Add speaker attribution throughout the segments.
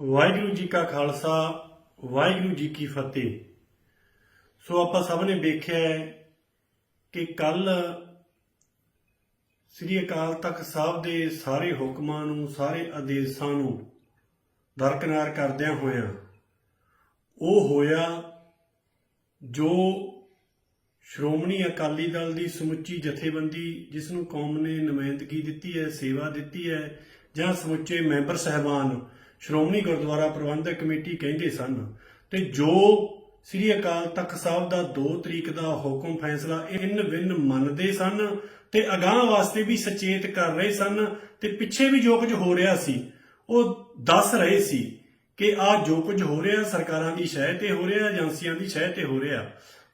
Speaker 1: ਵਾਹਿਗੁਰੂ ਜੀ ਕਾ ਖਾਲਸਾ, ਵਾਹਿਗੁਰੂ ਜੀ ਕੀ ਫਤਿਹ। ਸੋ ਆਪਾਂ ਸਭ ਨੇ ਵੇਖਿਆ ਹੈ ਕਿ ਕੱਲ ਸ੍ਰੀ ਅਕਾਲ ਤਖਤ ਸਾਹਿਬ ਦੇ ਸਾਰੇ ਹੁਕਮਾਂ ਨੂੰ, ਸਾਰੇ ਆਦੇਸ਼ਾਂ ਨੂੰ ਦਰਕਨਾਰ ਕਰਦਿਆਂ ਹੋਇਆਂ, ਉਹ ਹੋਇਆ ਜੋ ਸ਼੍ਰੋਮਣੀ ਅਕਾਲੀ ਦਲ ਦੀ ਸਮੁੱਚੀ ਜਥੇਬੰਦੀ, ਜਿਸ ਨੂੰ ਕੌਮ ਨੇ ਨੁਮਾਇੰਦਗੀ ਦਿੱਤੀ ਹੈ, ਸੇਵਾ ਦਿੱਤੀ ਹੈ, ਜਾਂ ਸਮੁੱਚੇ ਮੈਂਬਰ ਸਹਿਬਾਨ ਸ਼੍ਰੋਮਣੀ ਗੁਰਦੁਆਰਾ ਪ੍ਰਬੰਧਕ ਕਮੇਟੀ ਕਹਿੰਦੇ ਸਨ ਤੇ ਜੋ ਸ੍ਰੀ ਅਕਾਲ ਤਖਤ ਸਾਹਿਬ ਦਾ 2 ਤਰੀਕ ਦਾ ਹੁਕਮ ਫੈਸਲਾ ਇਨ ਵਿਨ ਮੰਨਦੇ ਸਨ ਤੇ ਅਗਾਹ ਵਾਸਤੇ ਵੀ ਸੁਚੇਤ ਕਰ ਰਹੇ ਸਨ ਤੇ ਪਿੱਛੇ ਵੀ ਜੋ ਕੁਝ ਹੋ ਰਿਹਾ ਸੀ, ਉਹ ਦੱਸ ਰਹੇ ਸੀ ਕਿ ਆ ਜੋ ਕੁਝ ਹੋ ਰਿਹਾ ਸਰਕਾਰਾਂ ਦੀ ਸ਼ਹਿ ਤੇ ਹੋ ਰਿਹਾ, ਏਜੰਸੀਆਂ ਦੀ ਸ਼ਹਿ ਤੇ ਹੋ ਰਿਹਾ,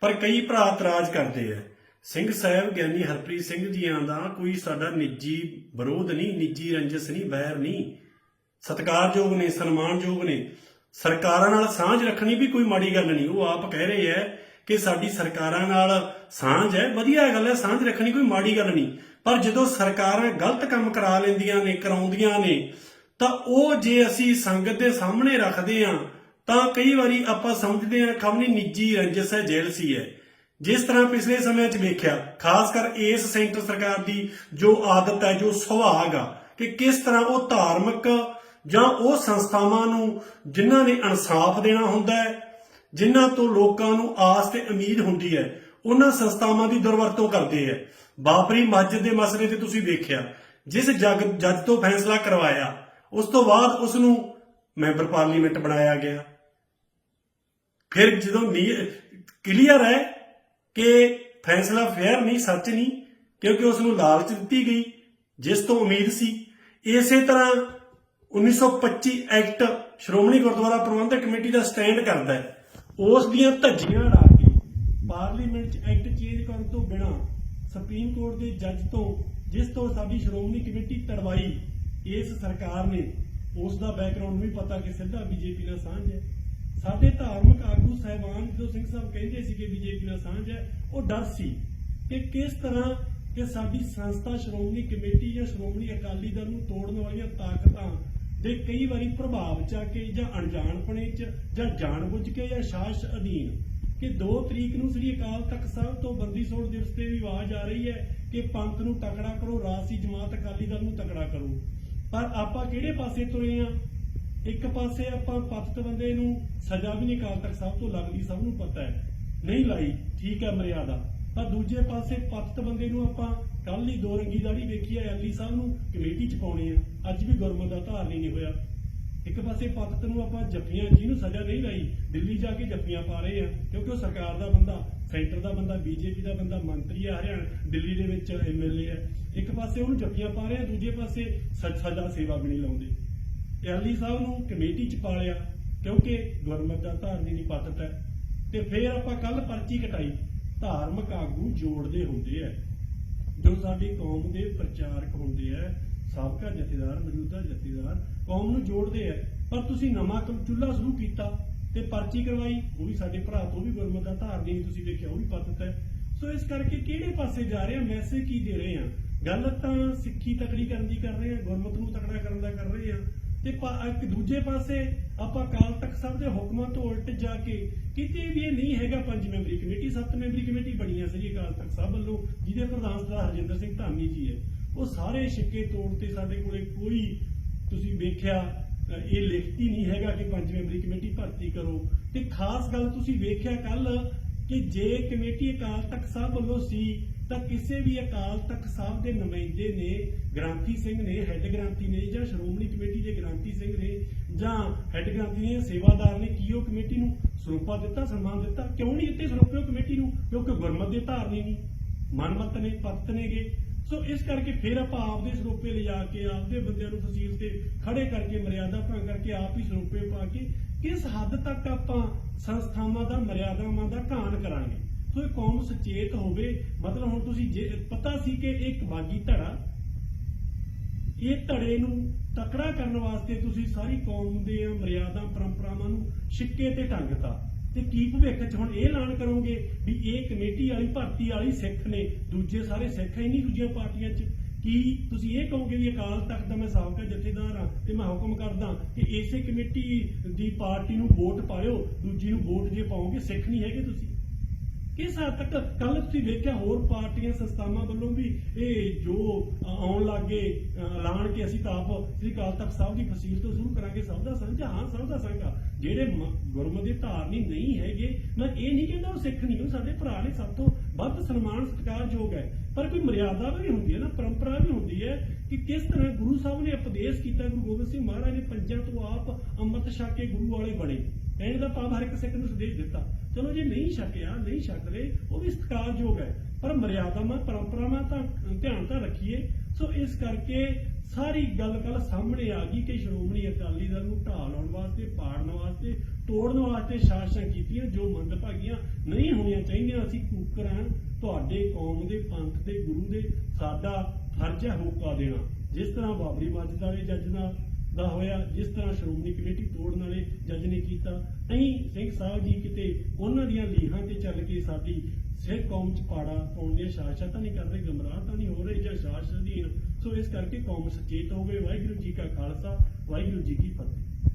Speaker 1: ਪਰ ਕਈ ਭਰਾ ਇਤਰਾਜ਼ ਕਰਦੇ ਆ। ਸਿੰਘ ਸਾਹਿਬ, ਗਿਆਨੀ ਹਰਪ੍ਰੀਤ ਸਿੰਘ ਜੀਆਂ ਦਾ ਕੋਈ ਸਾਡਾ ਨਿੱਜੀ ਵਿਰੋਧ ਨਹੀਂ, ਨਿੱਜੀ ਰੰਜਸ ਨਹੀਂ ਬੈਰ ਨਹੀਂ। ਸਤਿਕਾਰਯੋਗ ਨੇ, ਸਨਮਾਨਯੋਗ ਨੇ। ਸਰਕਾਰਾਂ ਨਾਲ ਸਾਂਝ ਰੱਖਣੀ ਵੀ ਕੋਈ ਮਾੜੀ ਗੱਲ ਨਹੀਂ। ਉਹ ਆਪ ਕਹਿ ਰਹੇ ਐ ਕਿ ਸਾਡੀ ਸਰਕਾਰਾਂ ਨਾਲ ਸਾਂਝ ਹੈ ਵਧੀਆ ਗੱਲ ਹੈ ਸਾਂਝ ਰੱਖਣੀ ਕੋਈ ਮਾੜੀ ਗੱਲ ਨਹੀਂ। ਪਰ ਜਦੋਂ ਸਰਕਾਰਾਂ ਗਲਤ ਕੰਮ ਕਰਾ ਲੈਂਦੀਆਂ ਨੇ, ਕਰਾਉਂਦੀਆਂ ਨੇ, ਤਾਂ ਉਹ ਜੇ ਅਸੀਂ ਸੰਗਤ ਦੇ ਸਾਹਮਣੇ ਰੱਖਦੇ ਹਾਂ ਤਾਂ ਕਈ ਵਾਰੀ ਆਪਾਂ ਸਮਝਦੇ ਹਾਂ ਖਮਨੀ ਨਿੱਜੀ ਰੰਜਸ ਹੈ ਜੈਲਸੀ ਹੈ ਜਿਸ ਤਰ੍ਹਾਂ ਪਿਛਲੇ ਸਮੇਂ 'ਚ ਵੇਖਿਆ, ਖਾਸ ਕਰ ਇਸ ਸੈਂਟਰ ਸਰਕਾਰ ਦੀ ਜੋ ਆਦਤ ਹੈ ਜੋ ਸੁਭਾਗ ਆ, ਕਿ ਕਿਸ ਤਰ੍ਹਾਂ ਉਹ ਧਾਰਮਿਕ ਜਾਂ ਉਹ ਸੰਸਥਾਵਾਂ ਨੂੰ ਜਿਨ੍ਹਾਂ ਨੇ ਇਨਸਾਫ ਦੇਣਾ ਹੁੰਦਾ ਹੈ, ਜਿਨ੍ਹਾਂ ਤੋਂ ਲੋਕਾਂ ਨੂੰ ਆਸ ਤੇ ਉਮੀਦ ਹੁੰਦੀ ਹੈ, ਉਹਨਾਂ ਸੰਸਥਾਵਾਂ ਦੀ ਦੁਰਵਰਤੋਂ ਕਰਦੇ ਹੈ। ਬਾਬਰੀ ਮਸਜਿਦ ਦੇ ਮਸਲੇ ਤੇ ਤੁਸੀਂ ਵੇਖਿਆ, ਜਿਸ ਜੱਗ, ਜੱਜ ਤੋਂ ਫੈਸਲਾ ਕਰਵਾਇਆ, ਉਸ ਤੋਂ ਬਾਅਦ ਉਸ ਨੂੰ ਮੈਂਬਰ ਪਾਰਲੀਮੈਂਟ ਬਣਾਇਆ ਗਿਆ। ਫਿਰ ਜਦੋਂ ਕਲੀਅਰ ਹੈ ਕਿ ਫੈਸਲਾ ਫੇਅਰ ਨਹੀਂ, ਸੱਚ ਨਹੀਂ, ਕਿਉਂਕਿ ਉਸ ਨੂੰ ਲਾਲਚ ਦਿੱਤੀ ਗਈ, ਜਿਸ ਤੋਂ ਉਮੀਦ ਸੀ। ਇਸੇ ਤਰ੍ਹਾਂ 1925 ਐਕਟ ਸ਼੍ਰੋਮਣੀ ਗੁਰਦੁਆਰਾ ਪ੍ਰਬੰਧਕ ਕਮੇਟੀ ਦਾ ਸਟੈਂਡ ਕਰਦਾ ਹੈ। ਉਸ ਦੀਆਂ ਧੱਜੀਆਂ ਲਾ ਕੇ ਪਾਰਲੀਮੈਂਟ 'ਚ ਐਕਟ ਚੇਂਜ ਕਰਨ ਤੋਂ ਬਿਨਾ ਸੁਪਰੀਮ ਕੋਰਟ ਦੇ ਜੱਜ ਤੋਂ ਜਿਸ ਤੋਂ ਸਾਡੀ ਸ਼੍ਰੋਮਣੀ ਕਮੇਟੀ ਤੜਵਾਈ, ਇਸ ਸਰਕਾਰ ਨੇ ਉਸ ਦਾ ਬੈਕਗ੍ਰਾਉਂਡ ਵੀ ਪਤਾ ਕਿ ਸਿੱਧਾ ਬੀਜੇਪੀ ਨਾਲ ਸਾਂਝ ਹੈ। ਸਾਡੇ ਧਾਰਮਿਕ ਆਗੂ ਸਹਿਬਾਨ ਜੋ ਸਿੰਘ ਸਾਹਿਬ ਕਹਿੰਦੇ ਸੀ ਕਿ ਬੀਜੇਪੀ ਨਾਲ ਸਾਂਝ ਹੈ, ਉਹ ਡਰ ਸੀ ਕਿ ਕਿਸ ਤਰ੍ਹਾਂ ਕਿ ਸਾਡੀ ਸੰਸਥਾ ਸ਼੍ਰੋਮਣੀ ਕਮੇਟੀ ਜਾਂ ਸ਼੍ਰੋਮਣੀ ਅਕਾਲੀ ਦਲ ਨੂੰ ਤੋੜਨ ਵਾਲੀਆਂ ਤਾਕਤਾਂ ਦੇ ਕਈ ਵਾਰੀ ਪ੍ਰਭਾਵ ਚ ਆ ਕੇ ਜਾਂ ਅਣਜਾਣਪਣੇ ਚ ਜਾਂ ਜਾਣਬੁੱਝ ਕੇ ਜਾਂ ਸਾਜ਼ਿਸ਼ ਅਧੀਨ ਕਿ 2 ਤਰੀਕ ਨੂੰ ਸ੍ਰੀ ਅਕਾਲ ਤਖਤ ਸਾਹਿਬ ਤੋਂ ਬੰਦੀ ਛੋੜ ਦਿਵਸ ਤੇ ਵੀ ਆਵਾਜ਼ ਆ ਰਹੀ ਹੈ ਕਿ ਪੰਥ ਨੂੰ ਤਕੜਾ ਕਰੋ ਰਾਸੀ ਜਮਾਤ ਅਕਾਲੀ ਦਲ ਨੂੰ ਤਕੜਾ ਕਰੋ। ਪਰ ਆਪਾਂ ਕਿਹੜੇ ਪਾਸੇ ਤੁਰੇ ਆ? ਇੱਕ ਪਾਸੇ ਆਪਾਂ ਪਤਤ ਬੰਦੇ ਨੂੰ ਸਜ਼ਾ ਵੀ ਨਹੀਂ ਅਕਾਲ ਤਖਤ ਸਾਹਿਬ ਤੋਂ ਲੱਗਦੀ, ਸਭ ਨੂੰ ਪਤਾ ਹੈ। ਨਹੀਂ ਲਾਈ, ਠੀਕ ਹੈ ਮਰਿਆਦਾ। ਪਰ ਦੂਜੇ ਪਾਸੇ ਪਤਿਤ ਬੰਦੇ ਨੂੰ ਆਪਾਂ ਕੱਲ ਹੀ ਦੋ ਰੰਗੀ ਦਾੜੀ ਵੇਖੀ ਹੈ ਅਲੀ ਸਾਹਿਬ ਨੂੰ ਕਮੇਟੀ ਚ ਪਾਉਣੀ ਆ। ਅੱਜ ਵੀ ਗੁਰਮਤ ਦਾ ਧਾਰਨੀ ਨਹੀਂ ਹੋਇਆ। ਇੱਕ ਪਾਸੇ ਪਤਿਤ ਨੂੰ ਆਪਾਂ ਜੱਫੀਆਂ, ਜਿਹਨੂੰ ਸਜ਼ਾ ਨਹੀਂ ਲਾਈ, ਦਿੱਲੀ ਜਾ ਕੇ ਜੱਫੀਆਂ ਪਾ ਰਹੇ ਆ, ਕਿਉਂਕਿ ਉਹ ਸਰਕਾਰ ਦਾ ਬੰਦਾ, ਸੈਂਟਰ ਦਾ ਬੰਦਾ, ਬੀਜੇਪੀ ਦਾ ਬੰਦਾ, ਮੰਤਰੀ ਆ ਹਰਿਆਣਾ, ਦਿੱਲੀ ਦੇ ਵਿੱਚ ਐਮਐਲਏ ਆ। ਇੱਕ ਪਾਸੇ ਉਹਨੂੰ ਜੱਫੀਆਂ ਪਾ ਰਹੇ ਆ, ਦੂਜੇ ਪਾਸੇ ਸ- ਸਜ਼ਾ ਸੇਵਾ ਵੀ ਨਹੀਂ ਲਾਉਂਦੇ। ਤੇ ਅਲੀ ਸਾਹਿਬ ਨੂੰ ਕਮੇਟੀ ਚ ਪਾ ਲਿਆ, ਕਿਉਂਕਿ ਗੁਰਮਤ ਦਾ ਧਾਰਨੀ ਨਹੀਂ ਪਤਿਤ ਹੈ। ਤੇ ਫਿਰ ਆਪਾਂ ਕੱਲ ਪਰਚੀ ਕਟਾਈ। ਧਾਰਮਿਕ ਆਗੂ ਜੋੜਦੇ ਹੁੰਦੇ ਆ। ਜੋ ਸਾਡੀ ਕੌਮ ਦੇ ਪ੍ਰਚਾਰਕ ਹੁੰਦੇ ਆ, ਸਾਬਕਾ ਜਥੇਦਾਰ, ਮੌਜੂਦਾ ਜਥੇਦਾਰ, ਕੌਮ ਨੂੰ ਜੋੜਦੇ ਆ, ਪਰ ਤੁਸੀਂ ਨਵਾਂ ਕੰਮ ਚੁੱਲ੍ਹਾ ਸ਼ੁਰੂ ਕੀਤਾ ਤੇ ਪਰਚੀ ਕਰਵਾਈ, ਉਹ ਵੀ ਸਾਡੇ ਭਰਾ ਤੋਂ ਵੀ ਗੁਰਮਤ ਦਾ ਧਾਰਨੀ ਤੁਸੀਂ ਦੇਖਿਆ, ਉਹ ਵੀ ਪਤਤ ਹੈ ਸੋ ਇਸ ਕਰਕੇ ਕਿਹੜੇ ਪਾਸੇ ਜਾ ਰਹੇ ਆ, ਮੈਸੇਜ ਕੀ ਦੇ ਰਹੇ ਆ? ਗੱਲ ਤਾਂ ਸਿੱਖੀ ਤਕੜੀ ਕਰਨ ਦੀ ਕਰ ਰਹੇ ਆ, ਗੁਰਮਤ ਨੂੰ ਤਕੜਾ ਕਰਨ ਦਾ ਤੇ ਇੱਕ ਦੂਜੇ ਪਾਸੇ ਆਪਾਂ ਕਾਲ ਤਖਤ ਸਾਹਿਬ ਦੇ ਹੁਕਮਾਂ ਤੋਂ ਉਲਟ ਜਾ ਕੇ ਕਿਤੇ ਵੀ ਇਹ ਨਹੀਂ ਹੈਗਾ ਪੰਜ ਮੈਂਬਰੀ ਕਮੇਟੀ ਸੱਤ ਮੈਂਬਰੀ ਕਮੇਟੀ ਬਣੀਆਂ ਸੀ ਅਕਾਲ ਤਖਤ ਸਾਹਿਬ ਵੱਲੋਂ, ਜਿਹਦੇ ਪ੍ਰਧਾਨ ਸਰਦਾਰ ਹਰਜਿੰਦਰ ਸਿੰਘ ਧਾਮੀ ਜੀ ਹੈ। ਉਹ ਸਾਰੇ ਛਿੱਕੇ ਤੋੜ ਤੇ ਸਾਡੇ ਕੋਲੇ ਕੋਈ ਤੁਸੀਂ ਵੇਖਿਆ ਇਹ ਲਿਖਤੀ ਨਹੀਂ ਹੈਗਾ ਕਿ ਪੰਜ ਮੈਂਬਰੀ ਕਮੇਟੀ ਭਰਤੀ ਕਰੋ। ਤੇ ਖਾਸ ਗੱਲ ਤੁਸੀਂ ਵੇਖਿਆ ਕੱਲ ਕਿ ਜੇ ਕਮੇਟੀ ਅਕਾਲ ਤਖਤ ਸਾਹਿਬ ਵੱਲੋਂ ਸੀ, ਤਾਂ ਕਿਸੇ ਵੀ ਅਕਾਲ ਤਖਤ ਸਾਹਿਬ ਦੇ ਨੁਮਾਇੰਦੇ ਨੇ, ਗ੍ਰਾਂਥੀ ਸਿੰਘ ਨੇ ਹੈੱਡ ਗ੍ਰਾਂਥੀ ਨੇ, ਜਾਂ ਸ਼੍ਰੋਮਣੀ ਕਮੇਟੀ ਦੇ ਗ੍ਰਾਂਥੀ ਸਿੰਘ ਨੇ, ਜਾਂ ਹੈੱਡ ਗ੍ਰਾਂਥੀ ਨੇ ਸੇਵਾਦਾਰ ਨੇ, ਕੀ ਉਹ ਕਮੇਟੀ ਨੂੰ ਸਰੂਪਾ ਦਿੱਤਾ, ਸਨਮਾਨ ਦਿੱਤਾ? ਕਿਉਂ ਨਹੀਂ ਦਿੱਤੇ ਸਰੂਪੇ ਉਹ ਕਮੇਟੀ ਨੂੰ? ਕਿਉਂਕਿ ਗੁਰਮਤ ਦੇ ਧਾਰਨੀ ਨਹੀਂ। ਮਨਮਤ ਨੇ ਪੱਤ ਨੇਗੇ ਸੋ ਇਸ ਕਰਕੇ ਫਿਰ ਆਪਾਂ ਆਪਦੇ ਸਰੂਪੇ ਲਿਜਾ ਕੇ, ਆਪਦੇ ਬੰਦਿਆਂ ਨੂੰ ਫਸੀਲ ਤੇ ਖੜੇ ਕਰਕੇ, ਮਰਿਆਦਾ ਭੰਗ ਕਰਕੇ, ਆਪ ਹੀ ਸਰੂਪੇ ਪਾ ਕੇ, ਕਿਸ ਹੱਦ ਤੱਕ ਆਪਾਂ ਸੰਸਥਾਵਾਂ ਦਾ, ਮਰਿਆਦਾਵਾਂ ਦਾ ਘਾਣ ਕਰਾਂਗੇ? ਸੋ, ਇਹ ਕੌਮ ਸੁਚੇਤ ਹੋਵੇ। ਮਤਲਬ ਹੁਣ ਤੁਸੀਂ ਜੇ, ਪਤਾ ਸੀ ਕਿ ਇਹ ਇੱਕ ਬਾਗੀ ਧੜਾ, ਇਹ ਧੜੇ ਨੂੰ ਤਕੜਾ ਕਰਨ ਵਾਸਤੇ ਤੁਸੀਂ ਸਾਰੀ ਕੌਮ ਦੇ ਮਰਿਆਦਾ, ਪਰੰਪਰਾਵਾਂ ਨੂੰ ਸਿੱਕੇ ਤੇ ਟੰਗਤਾ। ਤੇ ਕੀ ਭਵਿੱਖ ਚ ਹੁਣ ਇਹ ਐਲਾਨ ਕਰੋਗੇ ਵੀ ਇਹ ਕਮੇਟੀ ਵਾਲੀ, ਭਰਤੀ ਵਾਲੀ ਸਿੱਖ ਨੇ, ਦੂਜੇ ਸਾਰੇ ਸਿੱਖ ਹੀ ਨਹੀਂ ਦੂਜੀਆਂ ਪਾਰਟੀਆਂ ਚ?
Speaker 2: ਕੀ ਤੁਸੀਂ ਇਹ ਕਹੋਗੇ ਵੀ ਅਕਾਲ ਤਖਤ ਦਾ ਮੈਂ ਸਾਬਕਾ ਜਥੇਦਾਰ ਹਾਂ ਤੇ ਮੈਂ ਹੁਕਮ ਕਰਦਾ ਕਿ ਇਸੇ ਕਮੇਟੀ ਦੀ ਪਾਰਟੀ ਨੂੰ ਵੋਟ ਪਾਇਓ, ਦੂਜੀ ਨੂੰ ਵੋਟ ਜੇ ਪਾਓਗੇ, ਸਿੱਖ ਨਹੀਂ ਹੈਗੇ ਤੁਸੀਂ? ਕਿਸ ਹੱਦ ਤੱਕ ਕੱਲ ਤੁਸੀਂ ਵੇਖਿਆ ਹੋਰ ਪਾਰਟੀਆਂ ਸੰਸਥਾਵਾਂ ਵੱਲੋਂ ਵੀ ਇਹ ਜੋ ਅ, ਆਉਣ ਲੱਗੇ ਐਲਾਨ ਕਿ ਅਸੀਂ ਤਾਂ ਆਪ ਸ੍ਰੀ ਅਕਾਲ ਤਖਤ ਸਾਹਿਬ ਦੀ ਫਸੀਲ ਤੋਂ ਸ਼ੁਰੂ ਕਰਾਂਗੇ ਸਭ ਦਾ ਸਾਂਝਾ ਹਾਂ ਸਭ ਦਾ ਸਾਂਝਾ ਜਿਹੜੇ ਗੁਰਮਤਿ ਦੇ ਧਾਰਨੀ ਨਹੀਂ ਹੈਗੇ ਮੈਂ ਇਹ ਨਹੀਂ ਕਹਿੰਦਾ ਉਹ ਸਿੱਖ ਨਹੀਂ ਉਹ ਸਾਡੇ ਭਰਾ ਨੇ ਸਭ ਤੋਂ ਵੱਧ ਸਨਮਾਨ ਸਤਿਕਾਰਯੋਗ ਹੈ। ਪਰ ਕੋਈ ਮਰਿਆਦਾ ਵੀ ਹੁੰਦੀ ਹੈ ਨਾ, ਪਰੰਪਰਾ ਵੀ ਹੁੰਦੀ ਹੈ ਕਿ ਕਿਸ ਤਰ੍ਹਾਂ ਗੁਰੂ ਸਾਹਿਬ ਨੇ ਉਪਦੇਸ਼ ਕੀਤਾ ਗੁਰੂ ਗੋਬਿੰਦ ਸਿੰਘ ਮਹਾਰਾਜ ਨੇ ਪੰਜਾਂ ਤੋਂ ਆਪ ਅੰਮ੍ਰਿਤ ਛਕ ਕੇ ਗੁਰੂ ਵਾਲੇ ਬਣੇ। ਕਹਿਣ ਦਾ ਭਾਵ ਹਰ ਇੱਕ ਸਿੱਖ ਨੂੰ ਸੰਦੇਸ਼ ਦਿੱਤਾ। ਚਲੋ ਜੇ ਨਹੀਂ ਛਕਿਆ, ਨਹੀਂ ਛਕ ਰਹੇ ਉਹ ਵੀ ਸਤਿਕਾਰਯੋਗ ਹੈ। ਪਰ ਮਰਿਆਦਾਵਾਂ, ਪਰੰਪਰਾਵਾਂ ਤਾਂ, ਧਿਆਨ ਤਾਂ ਰੱਖੀਏ। ਸੋ ਇਸ ਕਰਕੇ ਸਾਰੀ ਗੱਲ ਕੱਲ ਸਾਹਮਣੇ ਆ ਗਈ ਕਿ ਸ਼੍ਰੋਮਣੀ ਅਕਾਲੀ ਦਲ ਨੂੰ ਢਾਹ ਲਾਉਣ ਵਾਸਤੇ, ਪਾੜਨ ਵਾਸਤੇ, ਤੋੜਨ ਵਾਸਤੇ ਸ਼ਾਸਨ ਕੀਤੀਆਂ ਜੋ ਮੰਦਭਾਗੀਆਂ ਨਹੀਂ ਹੋਣੀਆਂ ਚਾਹੀਦੀਆਂ। ਅਸੀਂ ਕੂਕਰ ਤੁਹਾਡੇ ਕੌਮ ਦੇ, ਪੰਥ ਦੇ, ਗੁਰੂ ਦੇ ਸਾਡਾ ਫਰਜ਼ ਹੈ ਹੋਕਾ ਦੇਣਾ। ਜਿਸ ਤਰ੍ਹਾਂ ਬਾਬਰੀ ਮਸਜਿਦ ਵਾਲੇ ਜੱਜ ਦਾ ਦਾ ਹੋਇਆ, ਜਿਸ ਤਰ੍ਹਾਂ ਸ਼੍ਰੋਮਣੀ ਕਮੇਟੀ ਤੋੜਨ ਵਾਲੇ ਜੱਜ ਨੇ ਕੀਤਾ ਨਹੀਂ ਸਿੰਘ ਸਾਹਿਬ ਜੀ ਕਿਤੇ ਉਹਨਾਂ ਦੀਆਂ ਲੀਹਾਂ ਤੇ ਚੱਲ ਕੇ ਸਾਡੀ ਸਿੱਖ ਕੌਮ ਚ ਪਾੜਾ ਪਾਉਣ ਦੀਆਂ ਸਾਜ਼ਿਸ਼ਾਂ ਤਾਂ ਨਹੀਂ ਕਰ ਰਹੇ ਗਮਰਾਹ ਤਾਂ ਨਹੀਂ ਹੋ ਰਹੇ ਜਾਂ ਸਾਜ਼ਿਸ਼ ਅਧੀਨ ਸੋ ਇਸ ਕਰਕੇ ਕੌਮ ਸੁਚੇਤ ਹੋਵੇ ਵਾਹਿਗੁਰੂ ਜੀ ਕਾ ਖਾਲਸਾ, ਵਾਹਿਗੁਰੂ ਜੀ ਕੀ ਫਤਿਹ।